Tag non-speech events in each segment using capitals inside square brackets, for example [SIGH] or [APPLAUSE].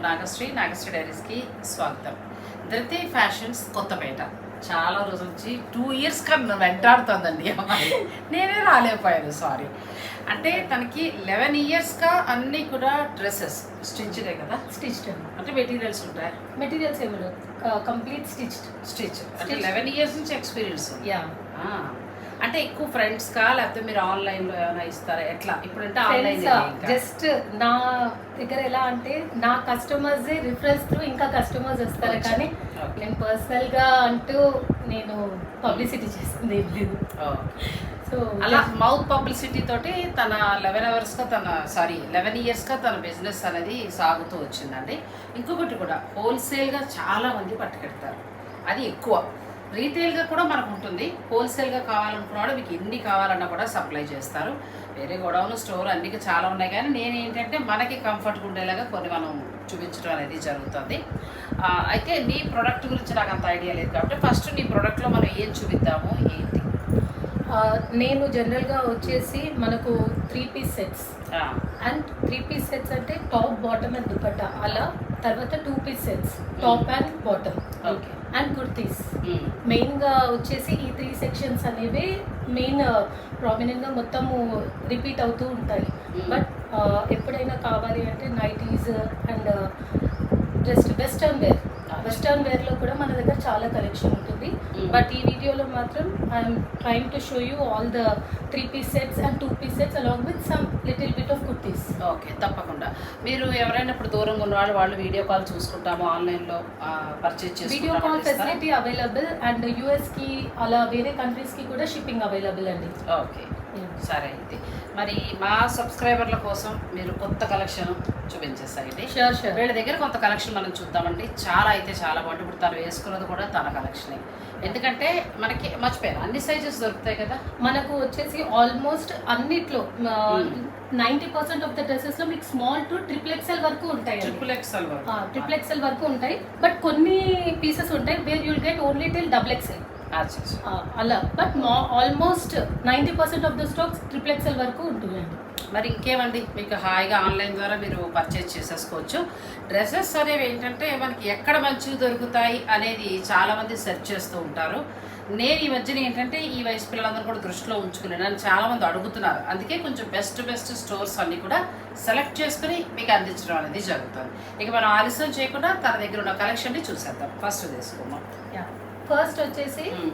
నాగశ్రీ నాగశ్రీ డైరీస్కి స్వాగతం. ధృతి ఫ్యాషన్స్ కొత్తపేట. చాలా రోజుల నుంచి టూ ఇయర్స్ కన్నా వెంటాడుతుందండి అమ్మాయి. నేనే రాలేకపోయాను సారీ. అంటే తనకి లెవెన్ ఇయర్స్గా అన్నీ కూడా డ్రెస్సెస్. స్టిచ్డే కదా? స్టిచ్డ్ అంటే మెటీరియల్స్ ఉంటాయి? మెటీరియల్స్ ఏమి కంప్లీట్ స్టిచ్డ్. స్టిచ్ అంటే. లెవెన్ ఇయర్స్ నుంచి ఎక్స్పీరియన్స్. యా. అంటే ఎక్కువ ఫ్రెండ్స్కా? లేకపోతే మీరు ఆన్లైన్లో ఏమైనా ఇస్తారా? ఎట్లా? ఇప్పుడంటే ఆన్లైన్ జస్ట్ నా దగ్గర ఎలా అంటే నా కస్టమర్స్ రిఫరెన్స్ త్రూ ఇంకా కస్టమర్స్ వస్తారు కానీ నేను పర్సనల్గా అంటూ నేను పబ్లిసిటీ చేసింది ఏం లేదు. సో అలా మౌత్ పబ్లిసిటీ తోటి తన లెవెన్ అవర్స్గా తన సారీ లెవెన్ ఇయర్స్గా తన బిజినెస్ అనేది సాగుతూ వచ్చిందండి. ఇంకొకటి కూడా హోల్సేల్గా చాలా మంది పట్టుకెడతారు. అది ఎక్కువ. రీటైల్గా కూడా మనకు ఉంటుంది. హోల్సేల్గా కావాలనుకున్నాడు మీకు ఎన్ని కావాలన్నా కూడా సప్లై చేస్తారు. వేరే గొడవలు స్టోర్ అన్ని చాలా ఉన్నాయి. కానీ నేను ఏంటంటే మనకి కంఫర్ట్గా ఉండేలాగా కొన్ని మనం చూపించడం అనేది జరుగుతుంది. అయితే నీ ప్రోడక్ట్ గురించి నాకు అంత ఐడియా లేదు కాబట్టి ఫస్ట్ నీ ప్రోడక్ట్లో మనం ఏం చూపిద్దాము? ఏంటి? నేను జనరల్గా వచ్చేసి మనకు three piece sets. And three piece sets అంటే టాప్ బాటమ్ అండ్ దుపట్టా అలా తర్వాత two piece sets. Top and bottom. Okay. And kurtis. మెయిన్గా వచ్చేసి ఈ త్రీ సెక్షన్స్ అనేవి మెయిన్ ప్రామినెంట్గా మొత్తము రిపీట్ అవుతూ ఉంటాయి. బట్ ఎప్పుడైనా కావాలి అంటే nighties and just western wear western వేర్లో కూడా మన దగ్గర చాలా కలెక్షన్ ఉంటుంది Mm. బట్ ఈ వీడియోలో మాత్రం I'm trying to show you all the three piece sets and two piece sets along with some little bit of kurtis okay తప్పకుండా. మీరు ఎవరైనా ఇప్పుడు దూరంగా ఉన్న వాళ్ళు వాళ్ళు వీడియో కాల్ చూసుకుంటాము ఆన్లైన్లో purchase video call facility available and యూఎస్కి అలా వేరే కంట్రీస్కి కూడా షిప్పింగ్ అవైలబుల్ అండి. ఓకే సరే అయితే. మరి మా సబ్స్క్రైబర్ల కోసం మీరు కొత్త కలెక్షన్ చూపించేసాయండి షూర్ షూర్ వీళ్ళ దగ్గర కొంత కలెక్షన్ మనం చూద్దామండి. చాలా అయితే చాలా బాగుంటుంది. ఇప్పుడు తను వేసుకున్నది కూడా తన కలెక్షనే. ఎందుకంటే మనకి మర్చిపోయాను. అన్ని సైజెస్ దొరుకుతాయి కదా? మనకు వచ్చేసి ఆల్మోస్ట్ అన్నిట్లో. నైంటీ పర్సెంట్ ఆఫ్ ద డ్రెస్సెస్లో మీకు స్మాల్ టు ట్రిపుల్ ఎక్సెల్ వరకు ఉంటాయి ట్రిపుల్ ఎక్స్ఎల్ ట్రిపుల్ ఎక్సెల్ వరకు ఉంటాయి. బట్ కొన్ని పీసెస్ ఉంటాయి. Where you'll get only till double XL అలా. But almost ninety percent of the stocks triple XL వరకు ఉంటుందండి మరి ఇంకేమండి? మీకు హాయిగా ఆన్లైన్ ద్వారా మీరు పర్చేజ్ చేసేసుకోవచ్చు. డ్రెస్సెస్ అనేవి ఏంటంటే మనకి ఎక్కడ మంచివి దొరుకుతాయి అనేది చాలామంది సెర్చ్ చేస్తూ ఉంటారు. నేను ఈ మధ్యన ఏంటంటే ఈ వయసు పిల్లలందరూ కూడా దృష్టిలో ఉంచుకుని నన్ను చాలామంది అడుగుతున్నారు. అందుకే కొంచెం బెస్ట్ బెస్ట్ స్టోర్స్ అన్నీ కూడా సెలెక్ట్ చేసుకుని మీకు అందించడం అనేది జరుగుతుంది. ఇక మనం ఆలస్యం చేయకుండా తన దగ్గర ఉన్న కలెక్షన్ని చూసేద్దాం. ఫస్ట్ తీసుకుందాం. ఫస్ట్ వచ్చేసి మ్మ్.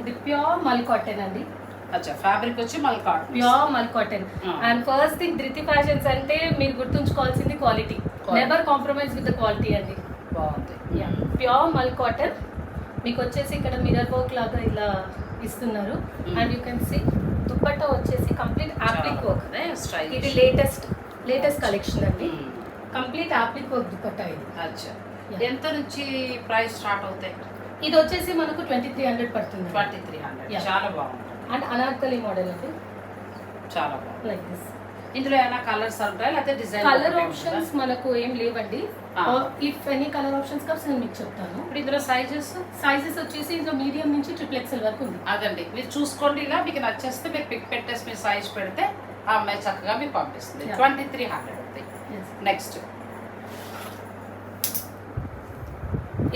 ఇది ప్యూర్ మల్ కాటన్ అండి. అచ్చా ఫ్యాబ్రిక్ వచ్చి మళ్ళీ cotton pure mul cotton. And first thing Dhruti fashions అంటే మీరు గుర్తుంచుకోవాల్సింది quality. Never compromise with the quality అండి. బాగుంది. ప్యూర్ మల్ కాటన్ మీకు వచ్చేసి ఇక్కడ మిరర్ వర్క్ లాగా ఇలా ఇస్తున్నారు. And you can see dupatta వచ్చేసి కంప్లీట్ యాప్లిక్ వర్క్ ఇది లేటెస్ట్ లేటెస్ట్ కలెక్షన్ అండి. కంప్లీట్ యాప్లిక్ వర్క్ దుపట్టా ఇది. అచ్చా. ఎంత నుంచి ప్రైస్ స్టార్ట్ అవుతాయి? ఇది వచ్చేసి మనకు ట్వంటీ త్రీ హండ్రెడ్ పడుతుంది. Twenty three hundred. చాలా బాగుంది అండ్ అనార్కలి మోడల్ అండి చాలా బాగుంది లైక్ దిస్ ఇందులో ఏమైనా కలర్స్ ఉంటాయి? లేకపోతే డిజైన్ కలర్ ఆప్షన్స్ మనకు ఏం లేవండి. ఇఫ్ ఎనీ కలర్ ఆప్షన్స్ కావాలి నేను మీకు చెప్తాను. ఇప్పుడు ఇందులో సైజెస్ సైజెస్ వచ్చేసి ఇందులో మీడియం నుంచి ట్రిపుల్ ఎక్సెల్ వరకు ఉంది. అదండి. మీరు చూసుకోండి ఇలా మీకు నచ్చేస్తే మీరు పిక్ పెట్టేసి మీరు సైజ్ పెడితే ఆ అమ్మాయి చక్కగా మీకు పంపిస్తుంది. ట్వంటీ త్రీ హండ్రెడ్ నెక్స్ట్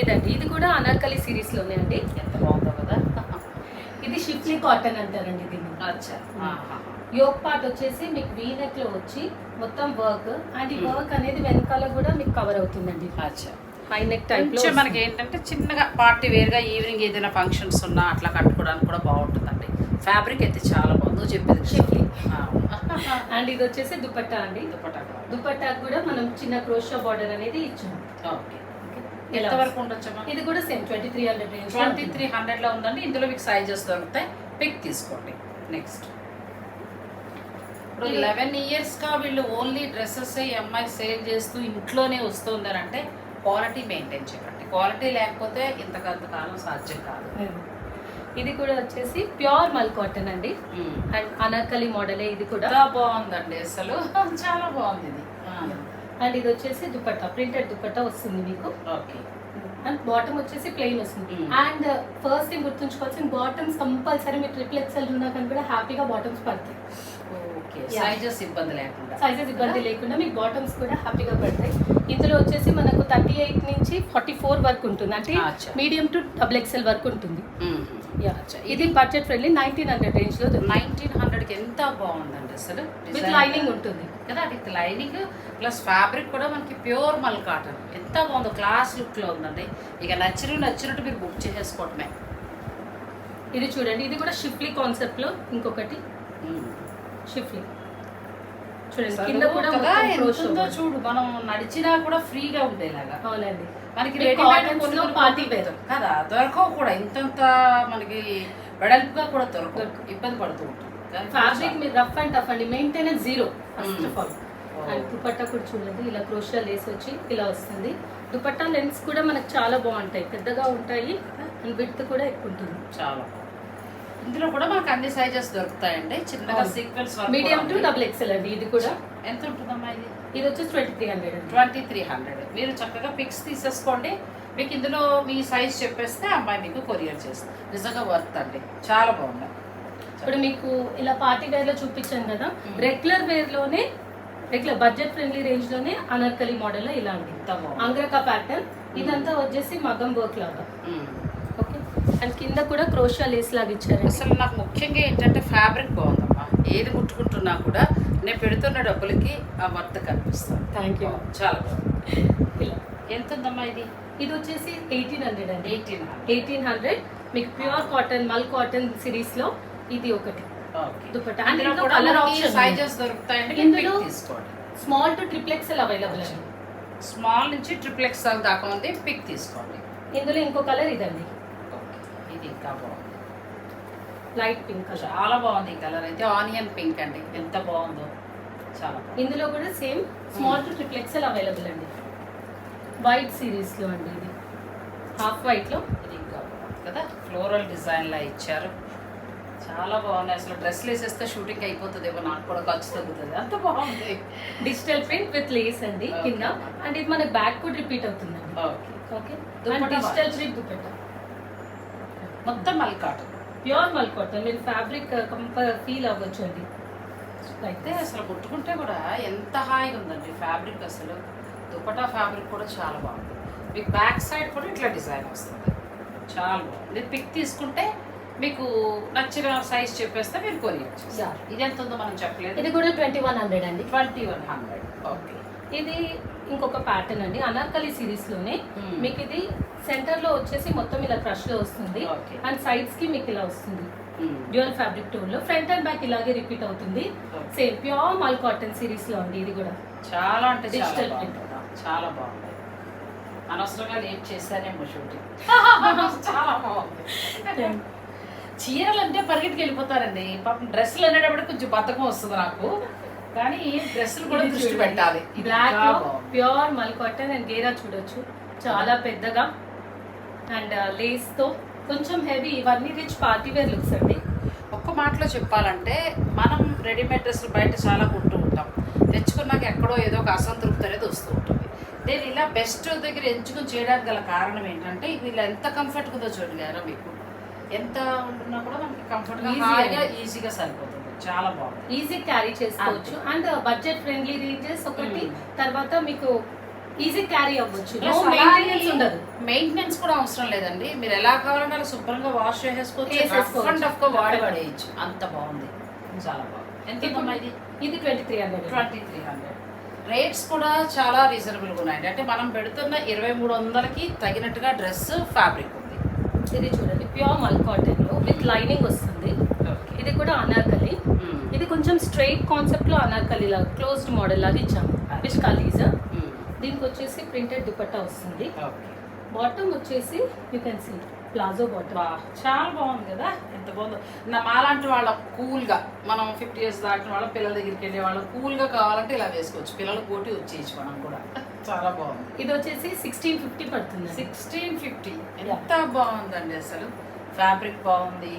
ఇదండి. ఇది కూడా అనార్కలి సిరీస్లోనే అండి. ఎంత బాగుందో కదా. [LAUGHS] ఇది షిఫ్లీ కాటన్ అంటారండి దీన్ని. అచ్చా. యోగ్ పార్ట్ వచ్చేసి మీకు వీనెక్లో వచ్చి మొత్తం వర్క్. అండ్ ఈ. వర్క్ అనేది వెనకాల కూడా మీకు కవర్ అవుతుందండి. అచ్చా. హై నెక్ టైప్ మనకి ఏంటంటే చిన్నగా పార్టీ వేర్గా ఈవినింగ్ ఏదైనా ఫంక్షన్స్ ఉన్నా అట్లా కట్టుకోవడానికి కూడా బాగుంటుందండి. ఫ్యాబ్రిక్ అయితే చాలా బాగుంది. చెప్పేది. ఆ. [LAUGHS] అండ్ ఇది వచ్చేసి దుపట్టా అండి. దుపట్టా. దుపట్టా కూడా మనం చిన్న క్రోషా బార్డర్ అనేది ఇచ్చాం. ఓకే. ఎంత వరకు ఉండొచ్చమ్మా? ఇది కూడా same twenty three hundred range twenty three హండ్రెడ్లో ఉందండి. ఇందులో మీకు సైజెస్ దొరుకుతాయి పిక్ తీసుకోండి. నెక్స్ట్ ఇప్పుడు లెవెన్ ఇయర్స్గా వీళ్ళు ఓన్లీ డ్రెస్సెస్ ఎంఐ సేల్ చేస్తూ ఇంట్లోనే వస్తుందని అంటే క్వాలిటీ మెయింటైన్ చేయండి. క్వాలిటీ లేకపోతే ఇంతకంతకాలం సాధ్యం కాదు. ఇది కూడా వచ్చేసి ప్యూర్ మల్ కాటన్ అండి. అండ్ అనార్కలి మోడలే ఇది కూడా. బాగుందండి అసలు. [LAUGHS] చాలా బాగుంది ఇది. అండ్ ఇది వచ్చేసి దుపట్టా ప్రింటెడ్ దుపట్టా వస్తుంది మీకు. ఓకే. అండ్ బాటమ్ వచ్చేసి ప్లెయిన్ వస్తుంది. అండ్ ఫస్ట్ థింగ్ గుర్తుంచుకోవాల్సిన బాటమ్స్ కంపల్సరీ మీరు ట్రిపుల్ ఎక్సెల్ ఉన్నా కానీ కూడా హ్యాపీగా బాటమ్స్ పడతాయి. సైజెస్ ఇబ్బంది లేకుండా. సైజెస్ ఇబ్బంది లేకుండా మీకు బాటమ్స్ కూడా హ్యాపీగా పడతాయి. ఇందులో వచ్చేసి మనకు థర్టీ ఎయిట్ నుంచి ఫార్టీ ఫోర్ వరకు ఉంటుంది. అంటే. మీడియం టు డబుల్ ఎక్స్ఎల్ వరకు ఉంటుంది. ఇది బడ్జెట్ ఫ్రెండ్లీ నైన్టీన్ హండ్రెడ్ రేంజ్లో నైన్టీన్ హండ్రెడ్కి ఎంత బాగుందండి అసలు విత్ లైనింగ్ ఉంటుంది. కదా విత్ లైనింగ్ ప్లస్ ఫ్యాబ్రిక్ కూడా మనకి ప్యూర్ మల్ కాటన్. ఎంత బాగుందో క్లాస్ లుక్లో ఉందండి. ఇక నచ్చినవి నచ్చినట్టు మీరు బుక్ చేసేసుకోవటమే. ఇది చూడండి ఇది కూడా షిఫ్లీ కాన్సెప్ట్లో ఇంకొకటి. షిఫ్లీ చూడండి కూడా. చూడు మనం నడిచినా కూడా ఫ్రీగా ఉండేలాగా. అవునండి. మనకి రెడీమేడ్ party wear. కదా దొరకవు కూడా. ఇంతంత మనకి వెడల్పుగా కూడా దొరకవు. ఇబ్బంది పడుతూ ఉంటుంది కానీ ఫ్యాబ్రిక్ మీరు రఫ్ అండ్. టఫ్ అండి maintenance zero first. Of all. And dupatta కూడా చూడండి. ఇలా క్రోషియా లేస్ వచ్చి ఇలా వస్తుంది. దుపట్టా లెన్స్ కూడా మనకు చాలా బాగుంటాయి. పెద్దగా ఉంటాయి. అండ్ విడ్త్ కూడా ఎక్కువ ఉంటుంది. చాలా. ఇందులో కూడా మనకు అన్ని సైజెస్ దొరుకుతాయండి. చిన్నగా. Sequence medium to double XL అండి. ఇది కూడా ఎంత ఉంటుందమ్మా ఇది? ఇది వచ్చేసి ట్వంటీ త్రీ హండ్రెడ్ అండి. ట్వంటీ త్రీ హండ్రెడ్ మీరు చక్కగా పిక్స్ తీసేసుకోండి. మీకు ఇందులో మీ సైజ్ చెప్పేస్తే అమ్మాయి మీకు కొరియర్ చేస్తుంది. నిజంగా వర్త్ అండి. చాలా బాగుంది. ఇప్పుడు మీకు ఇలా పార్టీ వేర్లో చూపించాను కదా. రెగ్యులర్ వేర్లోనే రెగ్యులర్ బడ్జెట్ ఫ్రెండ్లీ రేంజ్లోనే అనార్కలి మోడల్లో ఇలా ఉంది. అంగ్రకా ప్యాటర్న్ ఇదంతా వచ్చేసి మగం వర్క్ లాగా. ఓకే? అండ్ కింద కూడా క్రోషియా లేస్ లాగా ఇచ్చారండి. అసలు నాకు ముఖ్యంగా ఏంటంటే ఫ్యాబ్రిక్ బాగుందమ్మా. ఏది ముట్టుకుంటున్నా కూడా నేను పెడుతున్న డబ్బులకి ఆ వర్త్ కనిపిస్తుంది. థ్యాంక్ యూ చాలా బాగుంది. ఇలా. ఎంత ఉందమ్మా ఇది? ఇది వచ్చేసి ఎయిటీన్ హండ్రెడ్ అండి. ఎయిటీన్ ఎయిటీన్ హండ్రెడ్ మీకు ప్యూర్ కాటన్ మల్ కాటన్ సిరీస్లో ఇది ఒకటి. దుపట్టా. అందులో కూడా కలర్ ఆప్షన్ సైజెస్ దొరుకుతాయండి ఇందులో- small to triple XL available అండి? స్మాల్ నుంచి ట్రిపుల్ ఎక్స్ఎల్ దాకా ఉంది పిక్ తీసుకోండి. ఇందులో ఇంకో కలర్ ఇదండి. ఓకే ఇది ఇంకా బాగుంది. లైట్ పింక్ చాలా బాగుంది ఈ కలర్ అయితే. ఆనియన్ పింక్ అండి. ఎంత బాగుందో. చాలా ఇందులో కూడా same small to triple XL available అండి? వైట్ సిరీస్లో అండి ఇది. హాఫ్ వైట్లో. ఇది ఇంకా బాగుంది కదా. ఫ్లోరల్ డిజైన్ లా ఇచ్చారు. చాలా బాగున్నాయి. అసలు డ్రెస్లు వేసేస్తే షూటింగ్ అయిపోతుందేమో నాకు కూడా ఖర్చు తగ్గుతుంది. అంత బాగుంది. డిజిటల్ ప్రింట్ విత్ లేస్ అండి. కింద. అండ్ ఇది మనకి బ్యాక్ కూడా రిపీట్ అవుతుందండి. Okay digital. ప్రింట్ దుపట్టా మొత్తం mul cotton pure mul cotton మీరు ఫ్యాబ్రిక్ కంపల్ ఫీల్ అవ్వచ్చు అండి అయితే అసలు కుట్టుకుంటే కూడా ఎంత హాయిగా ఉందండి ఫ్యాబ్రిక్ అసలు. దుపటా ఫ్యాబ్రిక్ కూడా చాలా బాగుంది. మీకు బ్యాక్ సైడ్ కూడా ఇట్లా డిజైన్ వస్తుంది. చాలా బాగుంది. పిక్ తీసుకుంటే మీకు నచ్చిన సైజ్ చెప్పేస్తే మీరు కొరియర్ ఇది ఎంత ఉందో మనం చెప్పలేదు. ఇది కూడా ట్వంటీ వన్ హండ్రెడ్ అండి. ట్వంటీ వన్ హండ్రెడ్ ఓకే ఇది ఇంకొక ప్యాటర్న్ అండి. అనార్కలి సిరీస్లోనే Hmm. మీకు ఇది సెంటర్లో వచ్చేసి మొత్తం ఇలా క్రష్లో వస్తుంది. అండ్ సైడ్స్కి మీకు ఇలా వస్తుంది. డ్యూయల్ ఫ్యాబ్రిక్ టోన్లో. ఫ్రంట్ అండ్ బ్యాక్ ఇలాగే రిపీట్ అవుతుంది. సేమ్ ప్యూర్ మల్ కాటన్ సిరీస్లో అండి ఇది కూడా. చాలా అంటే Digital బాగుంది. చాలా బాగుంది. అనవసరంగా లేట్ చేశానేమో షూటింగ్ [LAUGHS] చాలా బాగుంది. చీరలు అంటే పరిగెత్తుకు వెళ్ళిపోతారండి పాపం డ్రెస్సులు అనేటప్పుడు కొంచెం బద్ధకం వస్తుంది నాకు. కానీ డ్రెస్సులు కూడా దృష్టి. పెట్టాలి. Black. Pure mul cotton and గేరా చూడొచ్చు. చాలా పెద్దగా. అండ్ లేస్తో కొంచెం హెవీ ఇవన్నీ రిచ్ పార్టీ వేర్ లుక్స్ అండి. ఒక్క మాటలో చెప్పాలంటే మనం రెడీమేడ్ డ్రెస్సులు బయట చాలా కొంటూ ఉంటాం. తెచ్చుకున్నాక ఎక్కడో ఏదో ఒక అసంతృప్తి అనేది వస్తూ ఉంటుంది. నేను ఇలా బెస్ట్ దగ్గర ఎంచుకుని చేయడానికి గల కారణం ఏంటంటే వీళ్ళు ఎంత కంఫర్ట్గా ఉందో చూడండి మీకు ఎంత ఉంటున్నా కూడా మనకి కంఫర్ట్గా అండి. ఈజీగా సరిపోతుంది. చాలా బాగుంది. ఈజీ క్యారీ చేసుకోవచ్చు. అండ్ బడ్జెట్ ఫ్రెండ్లీ రేంజెస్ ఒకటి Mm. తర్వాత మీకు ఈజీ క్యారీ అవ్వచ్చు. మెయింటెనెన్స్ ఉండదు. మెయింటెనెన్స్ కూడా అవసరం లేదండి. మీరు ఎలా కావాలంటే అలా శుభ్రంగా వాష్ చేసేసుకోవచ్చు. అండ్ వాడి పడేయచ్చు అంత బాగుంది. చాలా బాగుంది. ఎంత ఇది ఇది twenty three hundred twenty three hundred rates కూడా చాలా రీజనబుల్గా ఉన్నాయండి. అంటే మనం పెడుతున్న ఇరవై మూడు వందలకి తగినట్టుగా డ్రెస్ ఫ్యాబ్రిక్ ఉంది. ఇది చూడండి. Pure mul cotton with lining వస్తుంది. ఇది కూడా అనార్కలి ఇది కొంచెం స్ట్రైట్ కాన్సెప్ట్లో అనార్కలి లాగా క్లోజ్డ్ మోడల్ లాగా ఇచ్చాము. విచ్ కలీజ్ దీనికి వచ్చేసి ప్రింటెడ్ దుపట్టా వస్తుంది. బాటమ్ వచ్చేసి you can see palazzo bottom చాలా బాగుంది కదా? ఎంత బాగుందో. నా మాలాంటి వాళ్ళ కూల్గా మనం ఫిఫ్టీ ఇయర్స్ దాటిన వాళ్ళ పిల్లల దగ్గరికి వెళ్ళే వాళ్ళు కూల్గా కావాలంటే ఇలా వేసుకోవచ్చు. పిల్లలు కోటి వచ్చేయచ్చు మనం కూడా. చాలా బాగుంది. ఇది వచ్చేసి సిక్స్టీన్ ఫిఫ్టీ పడుతుంది సిక్స్టీన్ ఫిఫ్టీ ఎంత బాగుందండి అసలు. ఫ్యాబ్రిక్ బాగుంది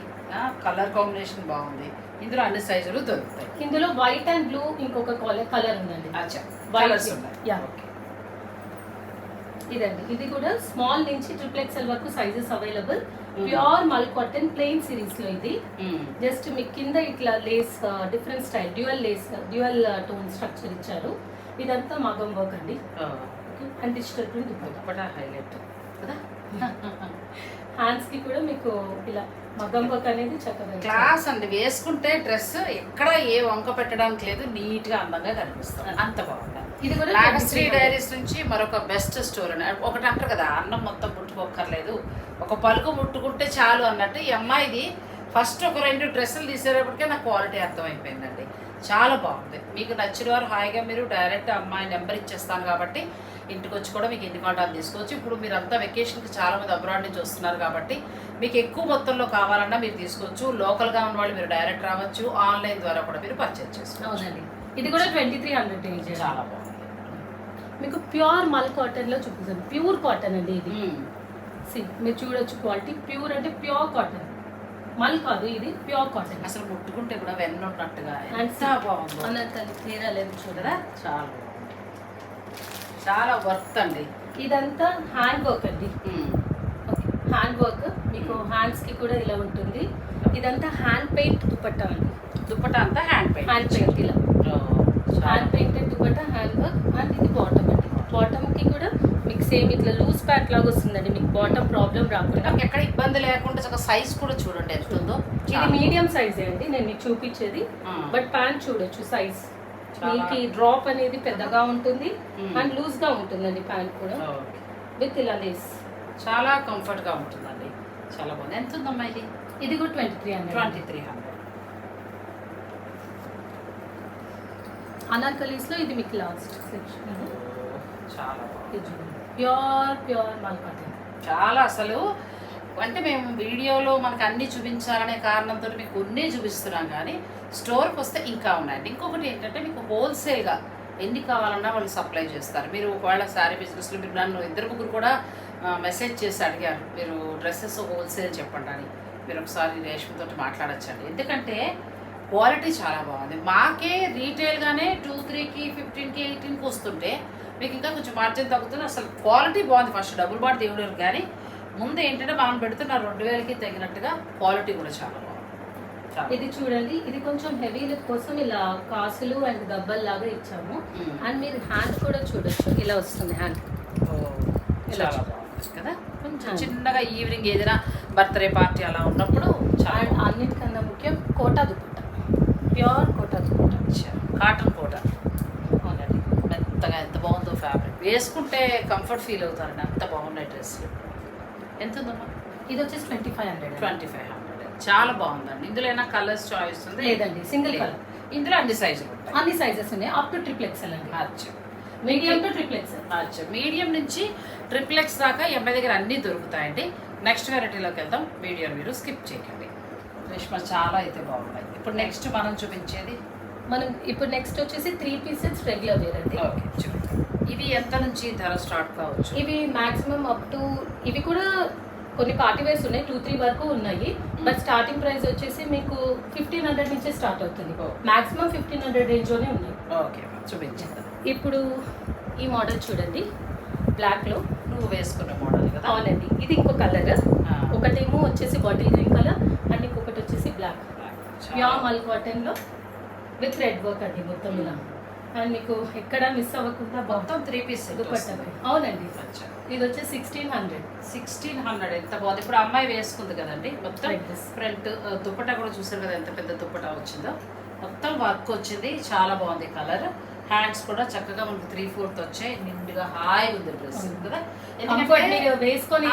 కలర్ కాంబినేషన్ బాగుంది. ఇందులో అన్ని సైజులు దొరుకుతాయి. ఇందులో వైట్ అండ్ బ్లూ ఇంకొక కలర్ ఉందండి. అచ్చా. కలర్స్ ఉన్నాయి. ఓకే ఇదండి. ఇది కూడా స్మాల్ నుంచి ట్రిపుల్ ఎక్స్ఎల్ వరకు sizes available. Pure mul cotton plain సిరీస్లో ఇది. జస్ట్ మీ కింద ఇట్లా lace different style dual lace dual tone structure ఇచ్చారు. ఇదంతా మగం వర్క్ అండి. అండ్ డిజిటల్ ప్రింట్ హైలైట్ కదా? హ్యాండ్స్కి కూడా మీకు ఇలా మగ్గం వర్క్ అనేది చక్కగా. క్లాస్ అండి. వేసుకుంటే డ్రెస్ ఎక్కడ ఏ వంక పెట్టడానికి లేదు నీట్గా అందంగా కనిపిస్తుంది. అంత బాగుంది. ఇది కూడా నాగశ్రీ 23 డైరీస్ నుంచి మరొక బెస్ట్ స్టోర్ అని ఒకటి అంటారు కదా అన్నం మొత్తం ముట్టుకోక్కర్లేదు. ఒక పలుకు ముట్టుకుంటే చాలు అన్నట్టు ఈ అమ్మాయిది ఫస్ట్ ఒక రెండు డ్రెస్సులు తీసేటప్పటికే నాకు క్వాలిటీ అర్థమైపోయిందండి. చాలా బాగుంది. మీకు నచ్చిన వారు హాయిగా మీరు డైరెక్ట్ అమ్మాయి నెంబర్ ఇచ్చేస్తాను కాబట్టి ఇంటికి వచ్చి కూడా మీకు ఎన్ని కాంటాలు తీసుకోవచ్చు. ఇప్పుడు మీరు అంతా వెకేషన్కి చాలా మంది అబ్రాడ్ నుంచి వస్తున్నారు కాబట్టి మీకు ఎక్కువ మొత్తంలో కావాలన్నా మీరు తీసుకోవచ్చు. లోకల్గా ఉన్న వాళ్ళు మీరు డైరెక్ట్ రావచ్చు. ఆన్లైన్ ద్వారా కూడా మీరు పర్చేజ్ చేసుకోవచ్చు. ఇది కూడా ట్వంటీ త్రీ హండ్రెడ్ చాలా బాగుంది. మీకు ప్యూర్ మల్ కాటన్లో చూపిస్తాను. ప్యూర్ కాటన్ అండి ఇది. మీరు చూడొచ్చు క్వాలిటీ ప్యూర్ అంటే ప్యూర్ కాటన్ మల్ కాదు ఇది ప్యూర్ కాటన్ అసలు ముట్టుకుంటే కూడా వెన్నున్నట్టుగా And ఎంత బాగుందో. అన్నది తీరా లేదు చూడరా చాలా చాలా వర్త్ అండి. ఇదంతా హ్యాండ్ వర్క్ అండి. హ్యాండ్ వర్క్ మీకు హ్యాండ్స్కి కూడా ఇలా ఉంటుంది. ఇదంతా హ్యాండ్ పెయింట్ దుపట్టా అండి. దుప్పట అంతా హ్యాండ్ పెయింట్ హ్యాండ్ పెయింట్ ఇలా. Hand painted dupatta hand work and ఇది బాటమ్ అండి. బాటమ్కి కూడా మీకు సేమ్ ఇట్లా లూజ్ ప్యాట్ లాగా వస్తుందండి. మీకు బాటమ్ ప్రాబ్లం రాకుండా. ఎక్కడ ఇబ్బంది లేకుండా ఒక సైజ్ కూడా చూడండి ఎంత ఉందో. ఇది మీడియం సైజ్ అండి. నేను మీకు చూపించేది. బట్ ప్యాంట్ చూడొచ్చు సైజ్ మీకు డ్రాప్ అనేది పెద్దగా ఉంటుంది Hmm. అండ్ లూజ్గా ఉంటుందండి ప్యాంట్ కూడా. విత్ ఇలా లేస్ చాలా కంఫర్ట్గా ఉంటుందండి. చాలా బాగుంది. ఎంత ఉందమ్మా ఇది? ఇది కూడా twenty three hundred twenty three hundred అనార్కలీస్లో ఇది మీకు లాస్ట్ సెక్షన్ చాలా బాగుంది. ప్యూర్ ప్యూర్ మల్ చాలా అసలు. అంటే మేము వీడియోలో మనకు అన్ని చూపించాలనే కారణంతో మీకు కొన్ని చూపిస్తున్నాం కానీ స్టోర్కి వస్తే ఇంకా ఉన్నాయండి. ఇంకొకటి ఏంటంటే మీకు హోల్సేల్గా ఎన్ని కావాలన్నా వాళ్ళు సప్లై చేస్తారు. మీరు ఒకవేళ శారీ బిజినెస్లో మీరు నన్ను ఇద్దరు ముగ్గురు కూడా మెసేజ్ చేసి అడిగారు మీరు డ్రెస్సెస్ హోల్సేల్ చెప్పండి అని. మీరు ఒకసారి రేష్మితో మాట్లాడచ్చండి. ఎందుకంటే క్వాలిటీ చాలా బాగుంది. మాకే రీటైల్గానే టూ త్రీకి ఫిఫ్టీన్కి ఎయిటీన్కి వస్తుంటే మీకు ఇంకా కొంచెం మార్జిన్ తగ్గుతుంది అసలు క్వాలిటీ బాగుంది ఫస్ట్ డబుల్ బాట్ దేవుడు కానీ. ముందు ఏంటంటే మనం పెడుతున్న రెండు వేలకి తగినట్టుగా క్వాలిటీ కూడా చాలా బాగుంది. ఇది చూడండి ఇది కొంచెం హెవీ లుక్ కోసం ఇలా కాసులు అండ్ గబ్బల్ లాగా ఇచ్చాము. అండ్ మీరు హ్యాండ్ కూడా చూడొచ్చు ఇలా వస్తుంది హ్యాండ్. ఇలా కదా? కొంచెం. చిన్నగా ఈవినింగ్ ఏదైనా బర్త్డే పార్టీ అలా ఉన్నప్పుడు అండ్ అన్నిటికన్నా ముఖ్యం kota dupatta. Pure quota dupatta. Cotton kota. మెత్తగా ఎంత బాగుందో ఫ్యాబ్రిక్ వేసుకుంటే కంఫర్ట్ ఫీల్ అవుతారండి అంత బాగున్నాయి డ్రెస్సులు. ఎంత ఉందమ్మా ఇది వచ్చేసి twenty five hundred twenty five hundred చాలా బాగుందండి. ఇందులో ఏమైనా కలర్స్ చాయిస్ ఉంది? లేదండి సింగిల్. కలర్ ఇందులో అన్ని సైజులు ఉంటాయి. అన్ని సైజెస్ ఉన్నాయి. అప్ టు ట్రిపుల్ ఎక్సెల్ అండి. అచ్చా. మీడియం టు ట్రిపుల్ ఎక్సెల్ అచ్చా. మీడియం నుంచి ట్రిపుల్ ఎక్స్ దాకా అమ్మాయి దగ్గర అన్నీ దొరుకుతాయండి. నెక్స్ట్ వెరైటీలోకి వెళ్దాం. వీడియోని మీరు స్కిప్ చేయకండి. రేష్మ చాలా అయితే బాగున్నాయి. ఇప్పుడు నెక్స్ట్ మనం చూపించేది మనం ఇప్పుడు నెక్స్ట్ వచ్చేసి త్రీ పీసెస్ రెగ్యులర్ వేర్ అండి. ఇవి ఎంత నుంచి ధర స్టార్ట్ కావచ్చు? ఇవి మాక్సిమం అప్ టు ఇవి కూడా కొన్ని పార్టీ వేర్స్ ఉన్నాయి టూ త్రీ వరకు ఉన్నాయి. బట్ స్టార్టింగ్ ప్రైస్ వచ్చేసి మీకు ఫిఫ్టీన్ హండ్రెడ్ నుంచే స్టార్ట్ అవుతుంది. మాక్సిమం ఫిఫ్టీన్ హండ్రెడ్ రేంజ్లోనే ఉన్నాయి. ఓకే చూపించేద్దాం ఇప్పుడు ఈ మోడల్ చూడండి. బ్లాక్లో నువ్వు వేసుకున్న మోడల్ కదా? అవునండి. ఇది ఇంకో కలర్. ఒకటేమో వచ్చేసి బాటిల్ గ్రీన్ కలర్ అండ్ ఇంకొకటి వచ్చేసి బ్లాక్ ప్యూర్ మల్ కాటన్లో విత్ రెడ్ వర్క్ అండి మొత్తం ఇలా. అండ్ మీకు ఎక్కడ మిస్ అవ్వకుండా మొత్తం త్రీ పీస్ దుపట్టా అవునండి. ఇది వచ్చేసి సిక్స్టీన్ హండ్రెడ్ సిక్స్టీన్ హండ్రెడ్ ఎంత బాగుంది. ఇప్పుడు అమ్మాయి వేసుకుంది కదండి. మొత్తం. ఫ్రంట్ దుప్పటా కూడా చూసారు కదా ఎంత పెద్ద దుప్పటా వచ్చిందో. మొత్తం వర్క్ వచ్చింది. చాలా బాగుంది కలర్. హ్యాండ్స్ కూడా చక్కగా మనకి త్రీ ఫోర్త్ వచ్చాయి. నిండుగా హాయిగా ఉంది డ్రెస్ కదా. వేసుకొని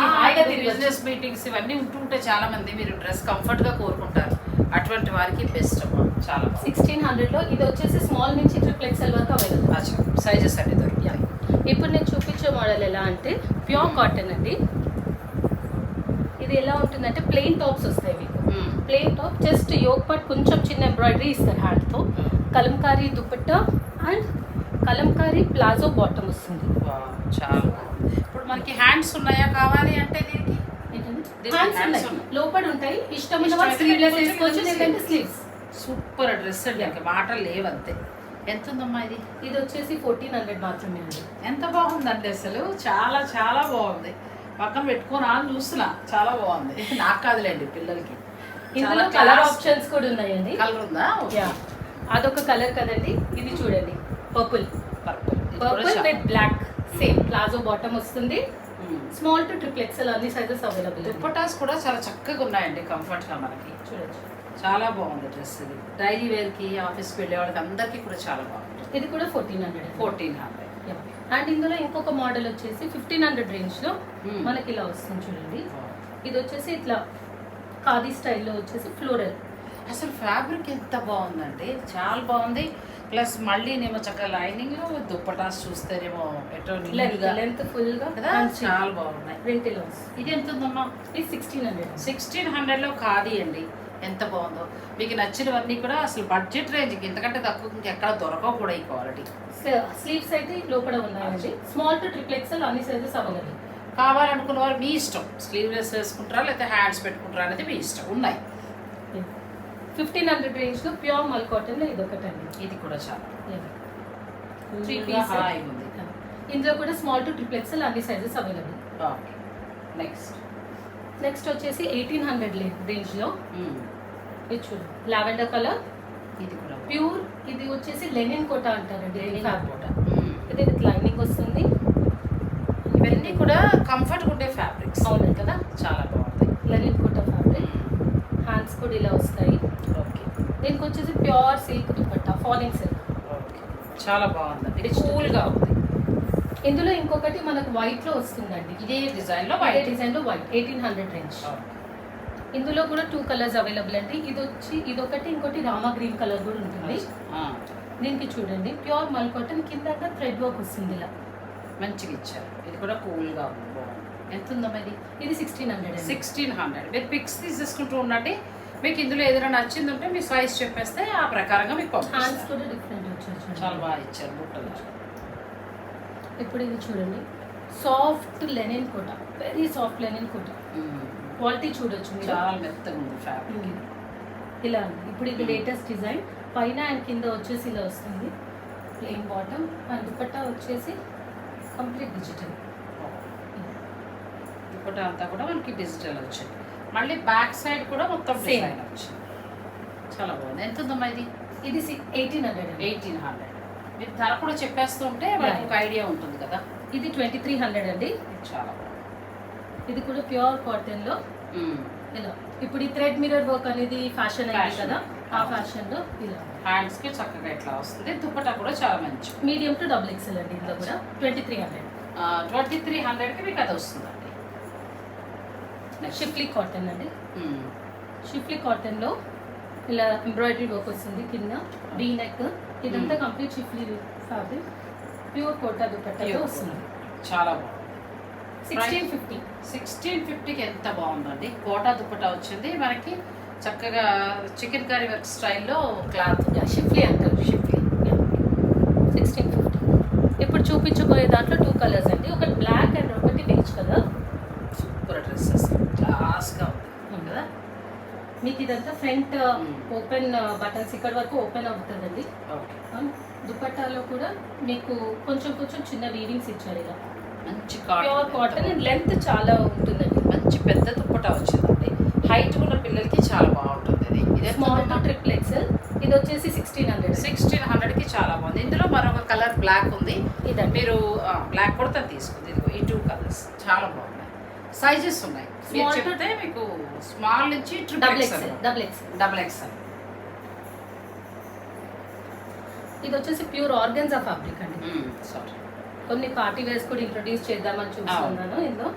బిజినెస్ మీటింగ్స్ ఇవన్నీ ఉంటుంటే చాలా మంది మీరు డ్రెస్ కంఫర్ట్గా కోరుకుంటారు. అటువంటి వారికి బెస్ట్ అమ్మా. చాలా సిక్స్టీన్ హండ్రెడ్లో ఇది వచ్చేసి స్మాల్ నుంచి ట్రిపుల్ ఎక్స్ఎల్ వరకు అవైలబుల్ సైజెస్ అన్ని దొరుకుతాయి ఇప్పుడు నేను చూపించే మోడల్ ఎలా అంటే ప్యూర్ కాటన్ అండి. ఇది ఎలా ఉంటుందంటే ప్లెయిన్ టాప్స్ వస్తాయి మీకు. Plain top just yoke part కొంచెం చిన్న ఎంబ్రాయిడరీ ఇస్తారు హ్యాండ్తో kalamkari dupatta and kalamkari palazzo bottom వస్తుంది. చాలా ఇప్పుడు మనకి హ్యాండ్స్ ఉన్నాయా కావాలి అంటే దీనికి? హ్యాండ్స్ ఉన్నాయి. లోపల ఉంటాయి. వాళ్ళు స్లీవ్లెస్ పెట్టుకోవచ్చు, వేసుకోవచ్చు లేదంటే స్లీవ్స్. సూపర్ డ్రెస్ అండి ఇంకా మాటలు లేవంతే. ఎంత ఉందమ్మా ఇది? ఇది వచ్చేసి ఫోర్టీన్ హండ్రెడ్ మాత్రమే అండి. ఎంత బాగుందండి అసలు? చాలా చాలా బాగుంది. పక్కన పెట్టుకొని అని చూస్తున్నా. చాలా బాగుంది. నాకు కాదులేండి పిల్లలకి. ఇందులో కలర్ ఆప్షన్స్ కూడా ఉన్నాయండి. కలర్ ఉందా? యా అదొక కలర్ కదండి. ఇది చూడండి. Purple purple purple with black same palazzo bottom వస్తుంది. స్మాల్ టు ట్రిపుల్ ఎక్స్ఎల్ అన్ని సైజెస్ అవైలబుల్ దుప్పటాస్ కూడా చాలా చక్కగా ఉన్నాయండి కంఫర్ట్గా మనకి. చూడొచ్చు. చాలా బాగుంది డ్రెస్ ఇది. డైలీ వేర్కి ఆఫీస్కి వెళ్ళే వాళ్ళకి అందరికీ కూడా చాలా బాగుంటుంది ఇది కూడా fourteen hundred fourteen hundred and ఇందులో ఇంకొక మోడల్ వచ్చేసి ఫిఫ్టీన్ హండ్రెడ్ రేంజ్లో మనకి ఇలా వస్తుంది చూడండి. ఇది వచ్చేసి ఇట్లా ఖాదీ స్టైల్లో వచ్చేసి ఫ్లోరల్ అసలు ఫ్యాబ్రిక్ ఎంత బాగుందండి చాలా బాగుంది. ప్లస్ మళ్ళీ నేమో చక్కగా లైనింగ్లో దుప్పటాస్ చూస్తేనేమో ఎటో లెంత్ ఫుల్గా కదా? చాలా బాగున్నాయి. ప్రింట్ ఇది ఎంత ఉందమ్మా ఇది సిక్స్టీన్ హండ్రెడ్ సిక్స్టీన్ హండ్రెడ్లో ఖాదీ అండి. ఎంత బాగుందో. మీకు నచ్చినవన్నీ కూడా అసలు బడ్జెట్ రేంజ్కి ఇంతకంటే తక్కువ ఇంకెక్కడ దొరకవు కూడా ఈ క్వాలిటీ స్లీవ్స్ అయితే లోపల ఉన్నాయండి. స్మాల్ టు ట్రిపుల్ ఎక్స్ఎల్ అన్ని సైజెస్ అవైలబుల్ కావాలనుకున్న వారు మీ ఇష్టం. స్లీవ్లెస్ వేసుకుంటారా లేకపోతే హ్యాండ్స్ పెట్టుకుంటారా అనేది మీ ఇష్టం. ఉన్నాయి. ఫిఫ్టీన్ హండ్రెడ్ రేంజ్లో ప్యూర్ మల్ కాటన్లో ఇది ఒకటండి. ఇది కూడా చాలా. త్రీ పీస్ ఉంది. ఇందులో కూడా స్మాల్ టు ట్రిపుల్ ఎక్స్ఎల్ అన్ని sizes available okay next next వచ్చేసి ఎయిటీన్ హండ్రెడ్ రేంజ్లో. ఇది చూడు లావెండర్ కలర్ ఇది కూడా ప్యూర్ ఇది వచ్చేసి లెనిన్ కోట అంటారండి Linen ఫ్యాబ్రిక్ కోట. మ్మ్. ఇది విత్ లైనింగ్ వస్తుంది. ఇవన్నీ కూడా కంఫర్ట్ ఉండే ఫ్యాబ్రిక్స్ అవునండి. కదా? చాలా బాగుంది. లెనిన్ కోట ఫ్యాబ్రిక్ హ్యాండ్స్ కూడా ఇలా వస్తాయి. ఓకే దీనికి వచ్చేసి pure silk dupatta falling silk okay చాలా బాగుందండి ఇది కూల్గా ఉంది. ఇందులో ఇంకొకటి మనకు వైట్లో వస్తుందండి. ఇదే డిజైన్లో వైట్ వైట్ డిజైన్లో వైట్ ఎయిటీన్ హండ్రెడ్ రేంజ్ ఇందులో కూడా టూ కలర్స్ అవైలబుల్ అండి. ఇది వచ్చి ఇది ఒకటి ఇంకోటి రామా గ్రీన్ కలర్ కూడా ఉంటుంది. దీనికి చూడండి. ప్యూర్ మల్ కాటన్ కింద థ్రెడ్ వర్క్ వస్తుంది ఇలా. మంచిగా ఇచ్చారు. ఇది కూడా కూల్గా ఉంది. ఎంత ఉందమ్మా ఇది ఇది సిక్స్టీన్ హండ్రెడ్ సిక్స్టీన్ హండ్రెడ్ మీరు పిక్స్ తీసేసుకుంటూ ఉండండి. మీకు ఇందులో ఏదైనా నచ్చింది ఉంటే మీ సైజ్ చెప్పేస్తే ఆ ప్రకారంగా మీకు హ్యాండ్స్ కూడా డిఫరెంట్ చాలా. బాగా ఇచ్చారు. బుట్టలు ఇప్పుడు ఇది చూడండి. Soft linen kota. Very soft linen kota. Quality చూడొచ్చు చాలా మెత్తగా ఉంది ఫ్యాబ్రిక్. ఇలా ఉంది. ఇప్పుడు ఇది. Latest design. పైన అండ్ కింద వచ్చేసి ఇలా వస్తుంది. Plain bottom. అండ్ దుపట్టా వచ్చేసి కంప్లీట్ డిజిటల్. దుపట్టా అంతా కూడా మనకి డిజిటల్ వచ్చింది. మళ్ళీ బ్యాక్ సైడ్ కూడా మొత్తం. డిజైన్ వచ్చింది. చాలా బాగుంది. ఎంత ఉందమ్మా ఇది? ఇది ఎయిటీన్ హండ్రెడ్ ఎయిటీన్ హండ్రెడ్ మీరు ధర కూడా చెప్పేస్తూ ఉంటే మనకు ఒక ఐడియా ఉంటుంది కదా. ఇది ట్వంటీ త్రీ హండ్రెడ్ అండి. చాలా ఇది కూడా ప్యూర్ కాటన్లో. ఇలా. ఇప్పుడు ఈ థ్రెడ్ మిరర్ వర్క్ అనేది ఫ్యాషన్ అయింది. కదా. ఆ అవును. ఫ్యాషన్లో ఇలా. హ్యాండ్స్కి చక్కగా ఇట్లా వస్తుంది. దుప్పటా కూడా చాలా మంచి. మీడియం టు డబుల్ ఎక్స్ఎల్ అండి ఇందులో కూడా. Twenty three hundred twenty three హండ్రెడ్కి మీకు అది వస్తుందండి. షిఫ్లీ కాటన్ అండి. షిఫ్లీ కాటన్లో ఇలా ఎంబ్రాయిడరీ వర్క్ వస్తుంది కింద. డీ నెక్ ఇదంతా. Complete schiffli fabric. Pure kota దుపట్టాతో. వస్తుంది. చాలా బాగుంది. సిక్స్టీన్ ఫిఫ్టీ సిక్స్టీన్ ఫిఫ్టీకి ఎంత బాగుందండి? కోటా దుప్పటా వచ్చింది. మనకి చక్కగా చికెన్ కర్రీ వర్క్ స్టైల్లో క్లాత్ షిఫ్లీ అంటారు షిఫ్లీ సిక్స్టీన్ ఫిఫ్టీ ఇప్పుడు చూపించబోయే దాంట్లో టూ కలర్స్ అండి. ఒకటి బ్లాక్ అండ్ ఒకటి బీచ్ కలర్ సూపర్ డ్రెస్సెస్. క్లాస్గా మీకు ఇదంతా ఫ్రంట్. ఓపెన్ బటన్స్ ఇక్కడ వరకు ఓపెన్ అవుతుందండి. ఓకే. దుపట్టాలో కూడా మీకు కొంచెం కొంచెం చిన్న వీవింగ్స్ ఇచ్చారు ఇలా మంచి ప్యూర్ కాటన్ లెంత్ చాలా ఉంటుందండి. మంచి పెద్ద దుప్పటా వచ్చిందండి. హైట్ ఉన్న పిల్లలకి చాలా బాగుంటుంది ఇది. ఇదే స్మాల్ టు ట్రిపుల్ ఎక్స్ఎల్ ఇది వచ్చేసి సిక్స్టీన్ హండ్రెడ్ సిక్స్టీన్ హండ్రెడ్కి చాలా బాగుంది. ఇందులో మరొక కలర్ బ్లాక్ ఉంది. ఇదండి. మీరు బ్లాక్ కూడా తను తీసుకుంది. ఈ టూ కలర్స్ చాలా బాగున్నాయి సైజెస్ ఉన్నాయి. మీరు చెప్తే మీకు స్మాల్ నుంచి double XL double XL double XL ఇది వచ్చేసి ప్యూర్ ఆర్గన్జా ఫ్యాబ్రిక్ అండి. సారీ కొన్ని పార్టీ వేర్స్ కూడా ఇంట్రొడ్యూస్ చేద్దామని చూస్తున్నాను ఇందులో.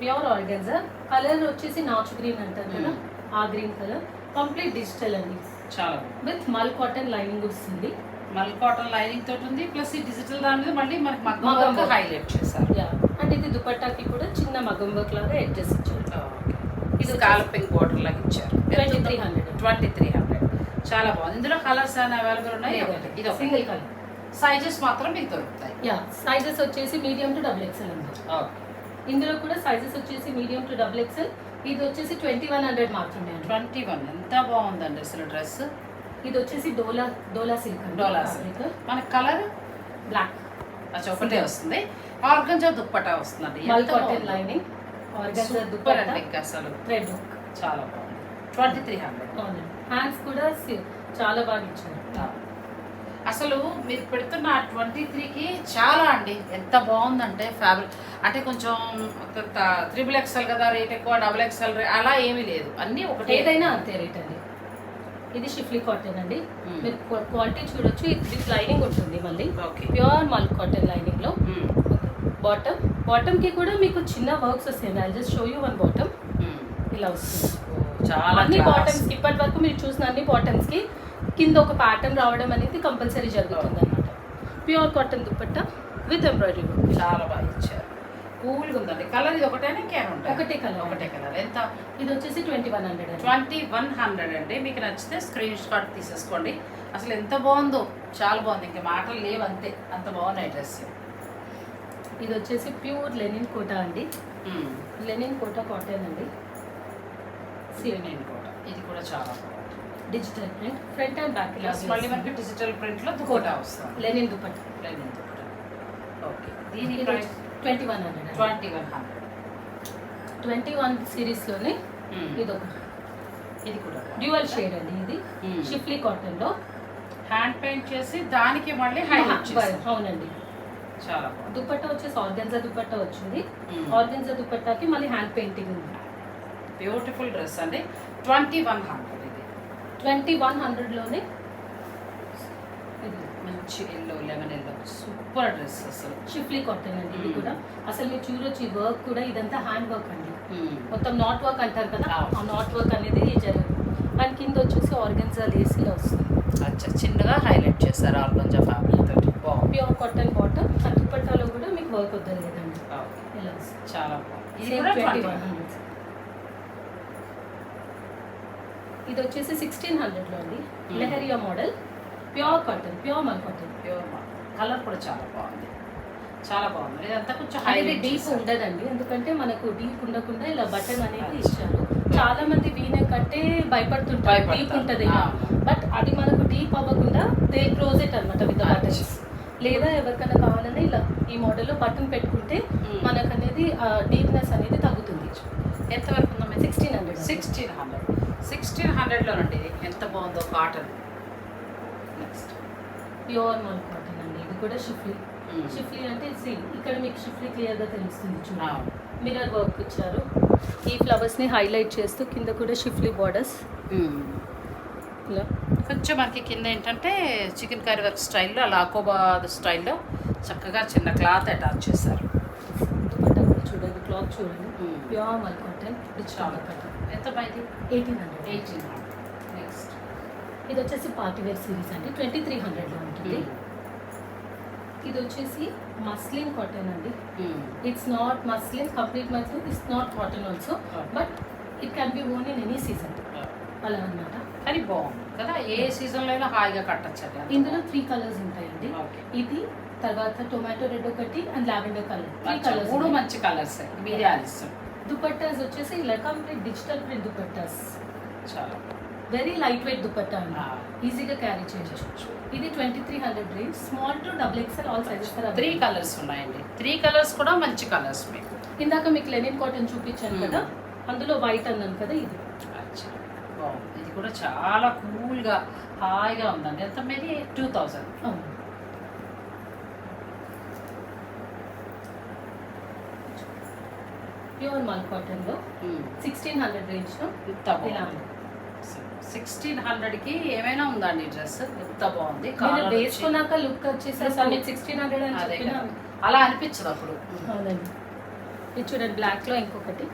Pure organza. కలర్ వచ్చేసి నాచు గ్రీన్ అంటారు కదా. ఆ గ్రీన్ కలర్. కంప్లీట్ డిజిటల్ అండి. చాలా విత్ మల్ కాటన్ లైనింగ్ వస్తుంది. మల్ కాటన్ లైనింగ్ తోటి ఉంది ప్లస్ ఈ డిజిటల్ దాని మీద మళ్ళీ మనకి మగ్గం మగ్గం వర్క్. హైలైట్ చేశారు. అండ్ ఇది దుపట్టాకి కూడా చిన్న మగం వర్క్ లాగా అడ్జస్ట్ ఇచ్చారు. ఇది స్కాల్పింగ్ బార్డర్ లాగా ఇచ్చారు. Twenty three hundred twenty three hundred చాలా బాగుంది. ఇందులో కలర్స్ అని అవైలబుల్ ఉన్నాయి. ఇది సింగిల్ కలర్ సైజెస్ మాత్రం మీకు దొరుకుతాయి. యా సైజెస్ వచ్చేసి మీడియం టు డబుల్ ఎక్స్ఎల్ అండి. ఇందులో కూడా సైజెస్ వచ్చేసి మీడియం టు డబుల్ ఎక్స్ఎల్ ఇది వచ్చేసి ట్వంటీ వన్ హండ్రెడ్ మాత్రమే ట్వంటీ వన్ ఎంత బాగుందండి అసలు డ్రెస్. ఇది వచ్చేసి డోలా డోలా సిల్క్ డోలా సిల్క్. మన కలర్ బ్లాక్. అచ్చా ఒకటే వస్తుంది. ఆర్గంజా దుప్పటా వస్తుందండి. ఎంత cotton. Lining organza super dupatta అండి అసలు. థ్రెడ్ వర్క్ చాలా బాగుంది. ట్వంటీ త్రీ హండ్రెడ్ హ్యాండ్స్ కూడా చాలా బాగా ఇచ్చారు. అసలు మీరు పెడుతున్న ట్వంటీ త్రీకి చాలా అండి. ఎంత బాగుందంటే ఫ్యాబ్రిక్ అంటే కొంచెం త్రిబుల్ ఎక్స్ఎల్ కదా రేట్ ఎక్కువ డబుల్ ఎక్స్ఎల్ అలా ఏమీ లేదు. అన్నీ ఒకటే. ఏదైనా అంతే రేట్ అండి. ఇది షిఫ్లీ కాటన్ అండి. మీరు క్వాలిటీ చూడొచ్చు. ఇది లైనింగ్ ఉంటుంది మళ్ళీ. Pure mul cotton లైనింగ్లో. బాటమ్. బాటమ్కి కూడా మీకు చిన్న వర్క్స్ వస్తాయండి I just show you one bottom. ఇలా వస్తుంది. చాలా అన్ని. బాటమ్స్ ఇప్పటి వరకు మీరు చూసిన అన్ని బాటమ్స్కి కింద ఒక ప్యాటర్న్ రావడం అనేది కంపల్సరీ జరుగుతుంది అనమాట pure cotton dupatta with embroidery చాలా బాగా ఇచ్చారు. కూల్గా ఉందండి కలర్ ఇది ఒకటేనా ఇంకేమైనా ఉంటాయి ఒకటే colour. ఒకటే కలర్ ఎంత? ఇది వచ్చేసి ట్వంటీ వన్ హండ్రెడ్ అండి. ట్వంటీ వన్ హండ్రెడ్ అండి. మీకు నచ్చితే స్క్రీన్ షాట్ తీసేసుకోండి. అసలు ఎంత బాగుందో? చాలా బాగుంది. ఇంకా మాటలు లేవు అంతే. అంత బాగున్నాయి డ్రెస్ ఇది వచ్చేసి ప్యూర్ లెనిన్ కోటా అండి. లెనిన్ కోటా కాటన్ అండి. నేను కూడా ఇది కూడా చాలా బాగుంది. Digital print front and back మళ్ళీ మనకి డిజిటల్ ప్రింట్లో దుకోటా వస్తుంది. Linen dupatta. Linen dupatta. Okay దీని ఇది price twenty one hundred twenty one hundred twenty one సిరీస్లోనే ఇది ఒక ఇది కూడా డ్యూయల్ షేడ్ అండి ఇది. Hmm. షిఫ్లీ కాటన్లో హ్యాండ్ పెయింట్ చేసి దానికి మళ్ళీ హైలైట్ అవునండి. చాలా బాగుంది. దుపట్టా వచ్చేసి ఆర్గెన్జా దుపట్టా వచ్చింది. Hmm. ఆర్గెన్జా దుపట్టాకి మళ్ళీ హ్యాండ్ పెయింటింగ్ ఉంది. బ్యూటిఫుల్ డ్రెస్ అండి. ట్వంటీ వన్ హండ్రెడ్ ఇది. ట్వంటీ వన్ హండ్రెడ్లోనే ఇది మంచి yellow lemon yellow super dress అసలు. షిఫ్లీ కాటన్ అండి ఇది. కూడా. అసలు మీరు చూడొచ్చు ఈ వర్క్ కూడా ఇదంతా హ్యాండ్ వర్క్ అండి. మొత్తం నాట్ వర్క్ అంటారు కదా. ఆ నాట్ వర్క్ అనేది జరిగింది. అండ్ కింద వచ్చేసి ఆర్గెన్జా లేసీలో వస్తుంది. అచ్చా చిన్నగా హైలైట్ చేస్తారు ఆర్గంజా ఫ్యాబ్రిక్ తోటి. ప్యూర్ కాటన్ బాటమ్ ఆ దుపట్టాలో కూడా మీకు వర్క్ వద్దని లేదండి. ఇలా చాలా బాగుంది. ఇది Same కూడా 2100. ఇది వచ్చేసి సిక్స్టీన్ హండ్రెడ్లో అండి. Leheriya model pure cotton pure mul cotton pure colour కూడా చాలా బాగుంది. చాలా బాగుంది. ఇదంతా కొంచెం హైలైట్ డీప్. ఉండదండి. ఎందుకంటే మనకు డీప్ ఉండకుండా ఇలా బటన్ అనేది ఇచ్చారు. చాలా మంది వీనే కట్టే భయపడుతుంటారు. డీప్ ఉంటది. బట్ అది మనకు డీప్ అవ్వకుండా దే క్లోజ్ ఇట్ అనమాట విత్. బటన్స్ లేదా ఎవరికైనా కావాలంటే ఇలా ఈ మోడల్లో బటన్ పెట్టుకుంటే Hmm. మనకు అనేది డీప్నెస్ అనేది తగ్గుతుంది. ఎంత వరకు ఉందా sixteen hundred sixteen hundred sixteen హండ్రెడ్లోనండి ఎంత బాగుందో కాటన్. నెక్స్ట్ ప్యూర్ అండి ఇది కూడా షిఫ్లీ. షిఫ్లీ అంటే see, ఇక్కడ మీకు షిఫ్లీ క్లియర్గా తెలుస్తుంది చూడండి. మిర్రర్ వర్క్ ఇచ్చారు. ఈ ఫ్లవర్స్ని హైలైట్ చేస్తూ కింద కూడా షిఫ్లీ బార్డర్స్ ఇలా. కొంచెం మనకి కింద ఏంటంటే చికెన్ కర్రీ వర్క్ స్టైల్లో అలా అకోబాద్ స్టైల్లో చక్కగా చిన్న క్లాత్ అటాచ్ చేశారు. చూడండి క్లాత్ చూడండి. Pure mul cotton digital cotton ఎంత బయటి ఎయిటీన్ హండ్రెడ్. ఎయిటీన్ నెక్స్ట్ ఇది వచ్చేసి పార్టీ వేర్ సిరీస్ అండి. ట్వంటీ త్రీ హండ్రెడ్లో ఉంటుంది. ఇది వచ్చేసి మస్లిన్ కాటన్ అండి it's not muslin complete muslin it's not cotton also but it can be worn in any season అలా అన్నమాట కానీ బాగుంది కదా ఏ సీజన్లో అయినా హాయిగా కట్టచ్చు ఇందులో త్రీ కలర్స్ ఉంటాయండి. ఇది తర్వాత టొమాటో రెడ్ ఒకటి and lavender colour three colours మూడు మంచి కలర్స్ మీరే ఆలిస్తాం దుపట్టాస్ వచ్చేసి ఇలా కంప్లీట్ డిజిటల్ ప్రింట్ దుపట్టాస్ చాలా వెరీ లైట్ వెయిట్ దుపట్టా అండి. ఈజీగా క్యారీ చేయొచ్చు. ఇది twenty three hundred range small to double XL all sizes three colours ఉన్నాయండి. త్రీ కలర్స్ కూడా మంచి కలర్స్ మీకు ఇందాక మీకు లెనిన్ కాటన్ చూపించాను Hmm. కదా అందులో వైట్ అన్నాను కదా ఇది. ఇది కూడా చాలా కూల్గా హాయిగా ఉందండి. ఎంత మీది టూ థౌజండ్. ప్యూర్ మల్ కాటన్లో సిక్స్టీన్ హండ్రెడ్ రేంజ్లో ఎంత ఇలా బాగుంది సిక్స్టీన్ హండ్రెడ్కి ఏమైనా ఉందండి ఈ డ్రెస్? ఎంత బాగుంది. వేసుకున్నాక లుక్ వచ్చేసరికి సిక్స్టీన్ హండ్రెడ్ అదే. అలా అనిపించదు అప్పుడు. అవునండి ఇది చూడండి బ్లాక్లో ఇంకొకటి.